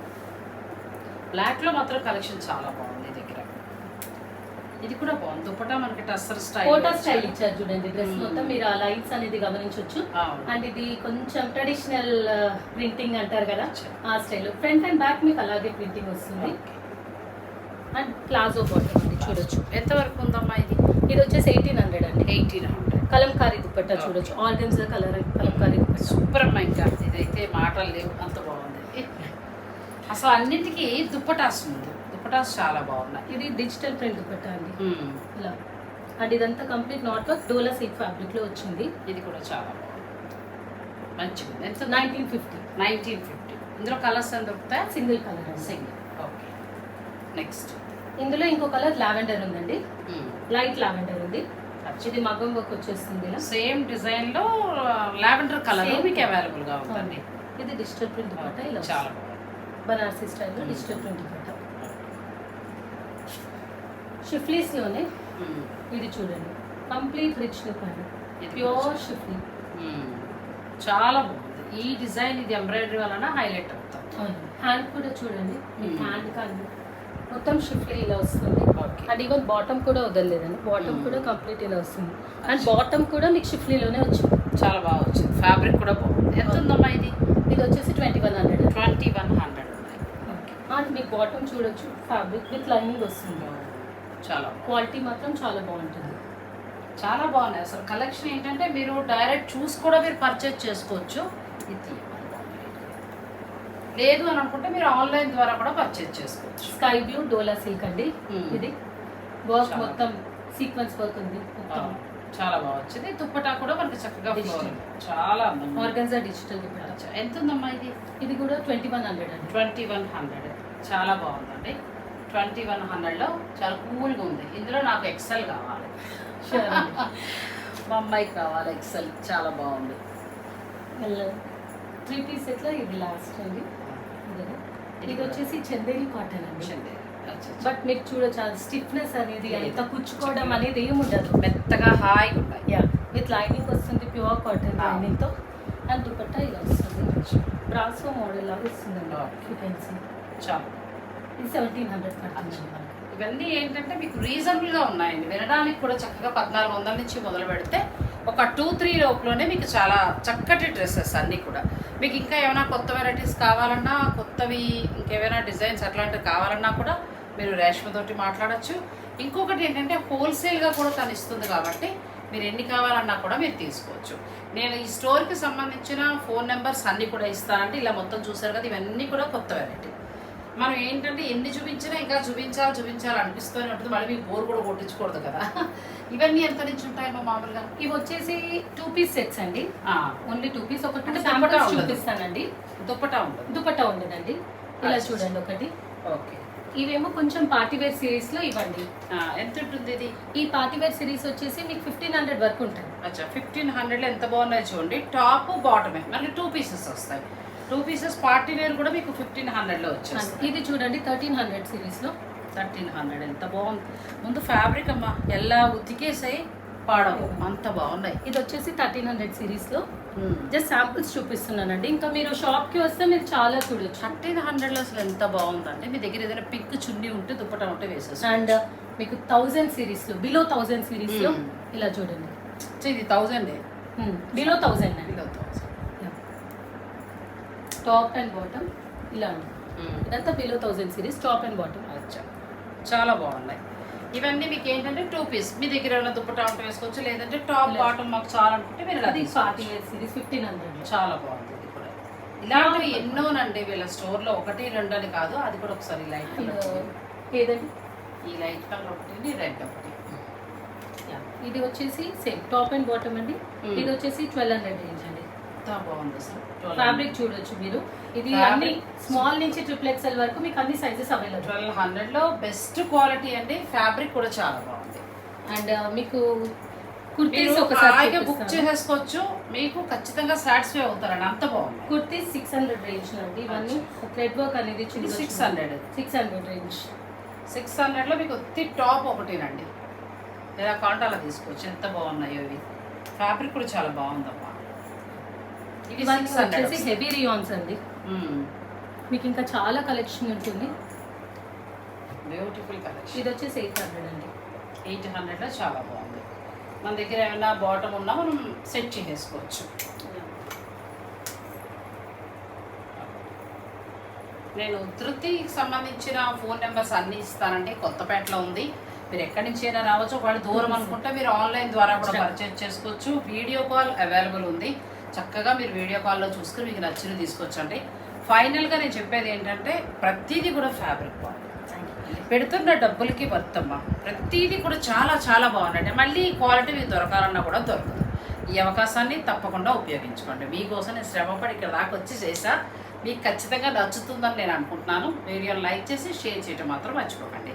బ్లాక్లో మాత్రం కలెక్షన్ చాలా బాగుంది దగ్గర. ఇది కూడా బాగుంది. దుపట్టా మనకి టస్సర్ స్టైల్ కోటా స్టైల్ ఇచ్చారు చూడండి డ్రెస్. మొత్తం మీరు ఆ లైన్స్ అనేది గమనించవచ్చు. అండ్ ఇది కొంచెం ట్రెడిషనల్ ప్రింటింగ్ అంటారు కదా. ఆ స్టైల్. ఫ్రంట్ అండ్ బ్యాక్ మీకు అలాగే ప్రింటింగ్ వస్తుంది. అండ్ ప్లాజో బాటమ్ అండి చూడొచ్చు. ఎంత వరకు ఉందమ్మా ఇది? ఇది వచ్చేసి ఎయిటీన్ హండ్రెడ్ అండి. ఎయిటీన్ హండ్రెడ్ కలంకారీ దుపట్టా చూడొచ్చు. ఆర్గన్స్ కలర్ కలంకారీ సూపర్ అమ్మా ఇంకా. ఇదైతే మాటలు లేవు అంత బాగుంది. అసలు అన్నింటికి దుప్పటాస్ ఉంది. దుప్పటాస్ చాలా బాగున్నాయి. ఇది డిజిటల్ ప్రింట్ దుపట్టా అండి. ఇలా. అండ్ ఇదంతా complete knot work Dola silk ఫ్యాబ్రిక్లో వచ్చింది. ఇది కూడా చాలా బాగుంది. మంచిది ఎంత? నైన్టీన్ ఫిఫ్టీ నైన్టీన్ ఫిఫ్టీ ఇందులో కలర్స్ ఎంత దొరుకుతాయి? సింగిల్ కలర్ అండి. సింగిల్ ఓకే నెక్స్ట్ ఇందులో ఇంకో కలర్ లావెండర్ ఉందండి. లైట్ లావెండర్ ఉంది. ఇది మగం వర్క్ వచ్చేస్తుంది సేమ్ డిజైన్లో లావెండర్ కలర్. మీకు అవైలబుల్గా ఉందండి. ఇది డిజిటల్ ప్రింట్ దుపట్టా ఇలా చాలా బనారసి స్టైల్లో. Digital print dupatta. షిఫ్లీస్లోనే. ఇది చూడండి. కంప్లీట్ రిచ్ లుక్ అండి. Pure schiffli. చాలా బాగుంది. ఈ డిజైన్ ఇది ఎంబ్రాయిడరీ వలన హైలైట్ అవుతుంది. హ్యాండ్ కూడా చూడండి. మీ. హ్యాండ్ కానీ మొత్తం షిఫ్లీ ఇలా వస్తుంది. అండ్ ఈవెన్ బాటమ్ కూడా వదలలేదండి. Bottom Hmm. కూడా కంప్లీట్ ఇలా వస్తుంది. అండ్ బాటమ్ కూడా మీకు షిఫ్లీలోనే వచ్చింది. చాలా బాగా వచ్చింది. ఫ్యాబ్రిక్ కూడా బాగుంది. ఎంత ఉందమ్మా ఇది? ఇది వచ్చేసి twenty one hundred twenty one hundred and మీకు బాటమ్ చూడొచ్చు. ఫ్యాబ్రిక్ విత్ లైనింగ్ వస్తుంది. చాలా క్వాలిటీ మాత్రం చాలా బాగుంటుంది. చాలా బాగున్నాయి. అసలు కలెక్షన్ ఏంటంటే మీరు డైరెక్ట్ చూసి కూడా మీరు పర్చేజ్ చేసుకోవచ్చు. ఇది. లేదు అని అనుకుంటే మీరు ఆన్లైన్ ద్వారా కూడా పర్చేజ్ చేసుకోవచ్చు. స్కై బ్లూ డోలా సిల్క్ అండి. Hmm. ఇది వర్క్. మొత్తం సీక్వెన్స్ వర్క్ ఉంది. చాలా బాగా వచ్చింది. దుప్పటా కూడా మనకి చక్కగా చాలా. ఆర్గన్జా డిజిటల్ అచ్చా, ఎంత ఉందమ్మా ఇది? ఇది కూడా ట్వంటీ వన్ హండ్రెడ్ అండి. ట్వంటీ వన్ హండ్రెడ్ చాలా బాగుందండి. ట్వంటీ వన్ హండ్రెడ్లో చాలా కూల్గా ఉంది. ఇందులో నాకు ఎక్సెల్ కావాలి. [LAUGHS] మా అమ్మాయికి కావాలి ఎక్సెల్ చాలా బాగుంది. త్రీ పీస్ ఎట్లా ఇది లాస్ట్ అండి? ఇది వచ్చేసి చందేరి కాటన్ అండి. బట్ మీరు చూడొచ్చు స్టిఫ్నెస్ అనేది ఎంత కుచ్చుకోవడం అనేది ఏమి ఉండదు మెత్తగా ఉంటాయి. యా. విత్ లైనింగ్ వస్తుంది ప్యూర్ కాటన్ Ah. లైనింగ్తో అండ్ దుపట్టా ఇలా వస్తుంది. బ్రాసో మోడల్ లాగా వస్తుందండి. యూ కెన్ సీ చాలా. ఇది సెవెంటీన్ హండ్రెడ్ పడుతుంది. ఇవన్నీ ఏంటంటే మీకు రీజనబుల్గా ఉన్నాయండి. వినడానికి కూడా చక్కగా పద్నాలుగు వందల నుంచి మొదలు పెడితే ఒక టూ త్రీ లోపులోనే మీకు చాలా చక్కటి డ్రెస్సెస్ అన్నీ కూడా. మీకు ఇంకా ఏమైనా కొత్త వెరైటీస్ కావాలన్నా కొత్తవి ఇంకేమైనా డిజైన్స్ అట్లాంటివి కావాలన్నా కూడా మీరు రేష్మతోటి మాట్లాడచ్చు. ఇంకొకటి ఏంటంటే హోల్సేల్గా కూడా తను ఇస్తుంది కాబట్టి మీరు ఎన్ని కావాలన్నా కూడా మీరు తీసుకోవచ్చు. నేను ఈ స్టోర్కి సంబంధించిన ఫోన్ నెంబర్స్ అన్నీ కూడా ఇస్తానంటే ఇలా మొత్తం చూసారు కదా ఇవన్నీ కూడా కొత్త వెరైటీ మనం ఏంటంటే ఎన్ని చూపించినా ఇంకా చూపించాలి చూపించాలి అనిపిస్తూనే ఉంటుంది. మళ్ళీ మీకు బోర్ కూడా కొట్టించకూడదు కదా. ఇవన్నీ ఎంత నుంచి ఉంటాయమ్మా మామూలుగా? ఇవి వచ్చేసి టూ పీస్ సెట్స్ అండి. ఓన్లీ టూ పీస్ ఒకటి ఉండదు. చూపిస్తానండి. దుప్పటా ఉంటుంది దుపట్టా ఉండదండి. ఇలా. చూడండి ఒకటి. ఓకే. ఇవేమో కొంచెం పార్టీ వేర్ సిరీస్లో ఇవ్వండి. ఎంత ఉంటుంది ఇది? ఈ పార్టీ వేర్ సిరీస్ వచ్చేసి మీకు ఫిఫ్టీన్ హండ్రెడ్ వరకు ఉంటుంది. అచ్చా ఫిఫ్టీన్ హండ్రెడ్లో ఎంత బాగున్నాయి చూడండి. టాప్ బాటమే మనకి టూ పీసెస్ వస్తాయి. టూ పీసెస్ పార్టీ వేర్ కూడా మీకు ఫిఫ్టీన్ హండ్రెడ్లో వచ్చేస్తుంది ఇది చూడండి థర్టీన్ హండ్రెడ్ సిరీస్లో థర్టీన్ హండ్రెడ్ ఎంత బాగుంది. ముందు ఫ్యాబ్రిక్ అమ్మా ఎలా ఉతికేసాయి పాడవు అంత బాగున్నాయి. ఇది వచ్చేసి థర్టీన్ హండ్రెడ్ సిరీస్లో ఉమ్. జస్ట్ శాంపుల్స్ చూపిస్తున్నానండి. ఇంకా మీరు షాప్కి వస్తే మీరు చాలా చూడొచ్చు. థర్టీన్ హండ్రెడ్లో అసలు ఎంత బాగుందండి. మీ దగ్గర ఏదైనా పింక్ చున్నీ ఉంటే దుప్పటా ఉంటే వేసేసి అండ్ మీకు థౌజండ్ సిరీస్లో బిలో థౌజండ్ సిరీస్లో Hmm. ఇలా చూడండి. ఇది thousand. Below thousand below thousand. Top and bottom ఇలా ఉంది. ఇదంతా below thousand series top and bottom అచ్చా చాలా బాగున్నాయి. ఇవన్నీ మీకు ఏంటంటే టూ పీస్ మీ దగ్గర ఏమైనా దుప్పటా ఉంటే వేసుకోవచ్చు లేదంటే టాప్. బాటమ్ మాకు చాలా అనుకుంటే మీరు అది వేర్ సిరీస్ ఫిఫ్టీన్ హండ్రెడ్ చాలా బాగుంది ఇది కూడా. ఇలాంటివి ఎన్నోనండి వీళ్ళ స్టోర్లో ఒకటి రెండు అని కాదు అది కూడా ఒకసారి లైట్ ఏదండి? ఈ లైట్ కలర్ ఒకటి రెడ్ ఒకటి. ఇది వచ్చేసి సేమ్ టాప్ అండ్ బాటమ్ అండి. Hmm. ఇది వచ్చేసి ట్వెల్వ్ హండ్రెడ్ రేంజ్ బాగుంది అసలు ఫ్యాబ్రిక్ చూడొచ్చు మీరు. ఇది. అన్ని స్మాల్ నుంచి ట్రిపుల్ ఎక్స్ఎల్ వరకు మీకు అన్ని సైజెస్ అవైలబుల్ ట్వెల్వ్ హండ్రెడ్లో బెస్ట్ క్వాలిటీ అండి. ఫ్యాబ్రిక్ కూడా చాలా బాగుంది. అండ్ మీకు కుర్తీస్ ఒకసారి బుక్. చేసేసుకోవచ్చు. మీకు ఖచ్చితంగా సాటిస్ఫై అవుతారండి. అంత బాగుంది. కుర్తీస్ సిక్స్ హండ్రెడ్ రేంజ్ అండి. ఇవన్నీ థ్రెడ్ వర్క్ అనేది six hundred six hundred range six హండ్రెడ్లో మీకు ఒత్తి టాప్ ఒకటినండి. కావాలంటే అలా తీసుకోవచ్చు. ఎంత బాగున్నాయో ఇవి. ఫ్యాబ్రిక్ కూడా చాలా బాగుందమ్మా. సిక్స్ హండ్రెడ్ వచ్చేసి హెవీ రియాన్స్ అండి. మీకు ఇంకా చాలా కలెక్షన్ ఉంటుంది. బ్యూటిఫుల్ కలెక్షన్ ఇది వచ్చేసి ఎయిట్ హండ్రెడ్ అండి. ఎయిట్ హండ్రెడ్లో చాలా బాగుంది. మన దగ్గర ఏమైనా బాటమ్ ఉన్నా మనం సెట్ చేసేసుకోవచ్చు. నేను ధృతికి సంబంధించిన ఫోన్ నెంబర్స్ అన్నీ ఇస్తానండి. కొత్తపేటలో ఉంది. మీరు ఎక్కడి నుంచి అయినా రావచ్చు. ఒకవేళ దూరం అనుకుంటే మీరు ఆన్లైన్ ద్వారా కూడా పర్చేజ్ చేసుకోవచ్చు. వీడియో కాల్ అవైలబుల్ ఉంది. చక్కగా మీరు వీడియో కాల్లో చూసుకుని మీకు నచ్చినవి తీసుకోవచ్చండి ఫైనల్గా నేను చెప్పేది ఏంటంటే ప్రతిదీ కూడా ఫ్యాబ్రిక్ బాగుంది పెడుతున్న డబ్బులకి వర్తమ్మా. ప్రతిదీ కూడా చాలా చాలా బాగుందండి. మళ్ళీ క్వాలిటీ మీకు దొరకాలన్నా కూడా దొరకదు. ఈ అవకాశాన్ని తప్పకుండా ఉపయోగించుకోండి. మీకోసం నేను శ్రమపడి ఇక్కడ దాకా వచ్చి చేసా మీకు ఖచ్చితంగా నచ్చుతుందని నేను అనుకుంటున్నాను. వీడియోని లైక్ చేసి షేర్ చేయడం మాత్రం మర్చిపోకండి.